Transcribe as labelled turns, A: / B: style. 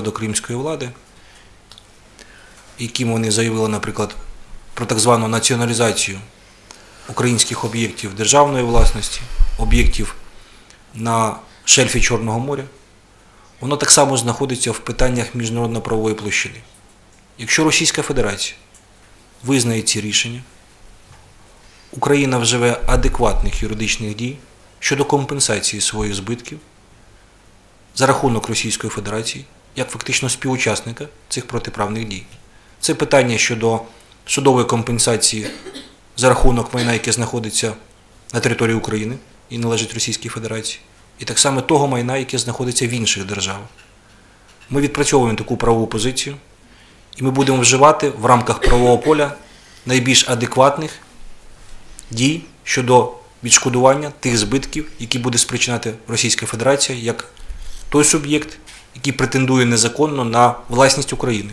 A: до кримської влади, яким вони заявили, наприклад, про так звану націоналізацію українських об'єктів державної власності, об'єктів на шельфі Чорного моря, воно так само знаходиться в питаннях міжнародно-правової площини. Якщо Російська Федерація визнає ці рішення, Україна вживе адекватних юридичних дій щодо компенсації своїх збитків за рахунок Російської Федерації як фактично співучасника цих протиправних дій. Це питання щодо судової компенсації за рахунок майна, яке знаходиться на території України і належить Російській Федерації, і так само того майна, яке знаходиться в інших державах. Ми відпрацьовуємо таку правову позицію, і ми будемо вживати в рамках правового поля найбільш адекватних дій щодо відшкодування тих збитків, які буде спричиняти Російська Федерація як той суб'єкт, який претендує незаконно на власність України.